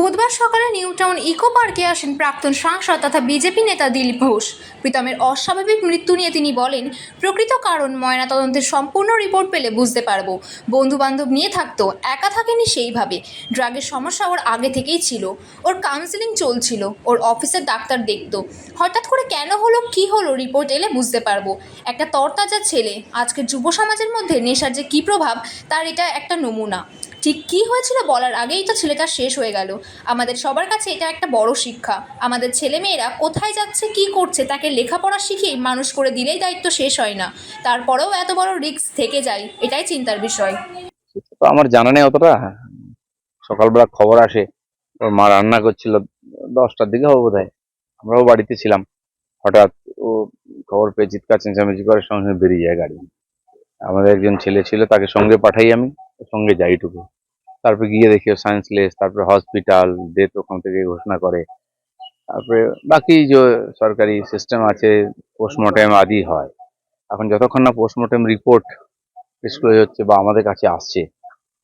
বুধবার সকালে নিউটাউন ইকো পার্কে আসেন প্রাক্তন সাংসদ তথা বিজেপি নেতা দিলীপ ঘোষ। প্রীতমের অস্বাভাবিক মৃত্যু নিয়ে তিনি বলেন, প্রকৃত কারণ ময়নাতদন্তের সম্পূর্ণ রিপোর্ট পেলে বুঝতে পারব। বন্ধু বান্ধব নিয়ে থাকতো, একা থাকেনি সেইভাবে। ড্রাগের সমস্যা ওর আগে থেকেই ছিল। ওর কাউন্সিলিং চলছিল, ওর অফিসের ডাক্তার দেখতো। হঠাৎ করে কেন হলো, কি হলো রিপোর্ট এলে বুঝতে পারব। একটা তরতাজা ছেলে, আজকের যুব সমাজের মধ্যে নেশার যে কী প্রভাব, তার এটা একটা নমুনা। ঠিক কী হয়েছিল বলার আগেই তো ছেলেটা শেষ হয়ে গেল। আমাদের সবার কাছে এটা একটা বড় শিক্ষা। আমাদের ছেলেমেয়েরা কোথায় যাচ্ছে, কি করছে, তাকে লেখাপড়া শিখিয়ে মানুষ করে দিলেই দায়িত্ব শেষ হয় না। তারপরেও এত বড় রিস্ক থেকে যায়, এটাই চিন্তার বিষয়। তো আমার জানা নেই অতটা। সকালবেলা খবর আসে, ওর মা রান্না করছিল, দশটার দিকে হবে বোধ আমরাও বাড়িতে ছিলাম। হঠাৎ ও খবর পেয়ে চিৎকার চেঁচামেচি করে, সঙ্গে সঙ্গে বেরিয়ে যায় গাড়ি। আমাদের একজন ছেলে ছিল, তাকে সঙ্গে পাঠাই আমি। সঙ্গে যাইটুকু তারপরে গিয়ে দেখি সায়েন্স লেস তারপরে হসপিটাল ডেথ ওখান থেকে ঘোষণা করে। তারপরে বাকি যে সরকারি সিস্টেম আছে পোস্টমর্টেম আদি হয়। এখন যতক্ষণ না পোস্টমর্টেম রিপোর্ট ডিসক্লোজ হচ্ছে বা আমাদের কাছে আসছে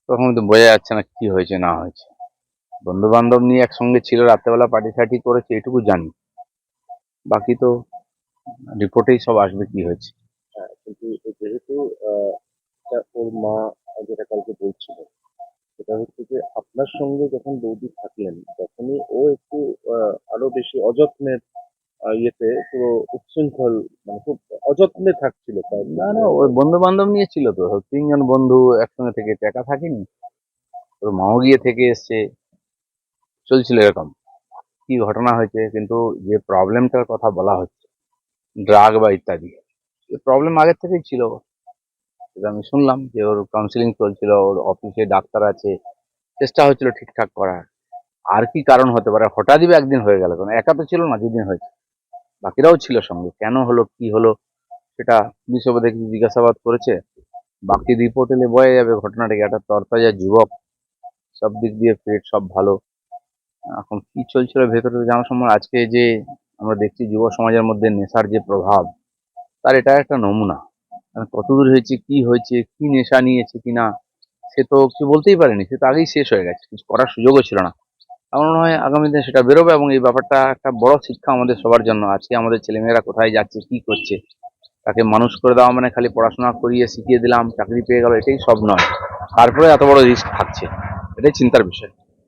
তখন তো বোঝা যাচ্ছে না কি হয়েছে না হয়েছে। বন্ধু বান্ধব নিয়ে একসঙ্গে ছিল রাত্রেবেলা পার্টি সার্টি করেছে এটুকু জানি। বাকি তো রিপোর্টেই সব আসবে কি হয়েছে। হ্যাঁ, কিন্তু যেহেতু ওর মা যেটা কালকে বলছিল সেটা হচ্ছে যে আপনার সঙ্গে যখন বৌদি থাকলেন তখনই ও একটু আরও বেশি অযত্নের ইয়েতে পুরো উচ্ছৃঙ্খল মানে খুব অযত্নে থাকছিল তাই না না ওই বন্ধু বান্ধব নিয়ে ছিল তো তিনজন বন্ধু একসঙ্গে থেকে একা থাকেনি। ওর মাও গিয়ে থেকে এসছে। চলছিল এরকম। কি ঘটনা হয়েছে কিন্তু যে প্রবলেমটার কথা বলা হচ্ছে ড্রাগ বা ইত্যাদি প্রবলেম আগের থেকেই ছিল। সেটা আমি শুনলাম যে ওর কাউন্সিলিং চলছিল, ওর অফিসে ডাক্তার আছে। চেষ্টা হচ্ছিল ঠিকঠাক করার। আর কি কারণ হতে পারে? হঠাৎই একদিন হয়ে গেল কারণ একা তো ছিল না যেদিন হয়েছে। বাকিরাও ছিল সঙ্গে। কেন হলো, কি হলো, সেটা পুলিশ দেখি জিজ্ঞাসাবাদ করেছে? বাকি রিপোর্ট এলে বয়ে যাবে ঘটনাটাকে একটা তরতাজা যুবক। সব দিক দিয়ে ফিট সব ভালো। এখন কি চলছিল ভেতরে জানার সময় আজকে যে আমরা দেখছি যুব সমাজের মধ্যে নেশার যে প্রভাব, তার এটা একটা নমুনা। মানে কতদূর হয়েছে, কি হয়েছে, কি নেশা নিয়েছে কি না সে তো কিছু বলতেই পারেনি। সে তো আগেই শেষ হয়ে গেছে, কিছু করার সুযোগও ছিল না। আমার মনে হয় আগামী দিনে সেটা বেরোবে এবং এই ব্যাপারটা একটা বড় শিক্ষা আমাদের সবার জন্য আজকে আমাদের ছেলেমেয়েরা কোথায় যাচ্ছে, কি করছে। তাকে মানুষ করে দেওয়া মানে খালি পড়াশোনা করিয়ে শিখিয়ে দিলাম, চাকরি পেয়ে গেল, এটাই সব নয়। তারপরে এত বড় রিস্ক থাকছে, এটাই চিন্তার বিষয়।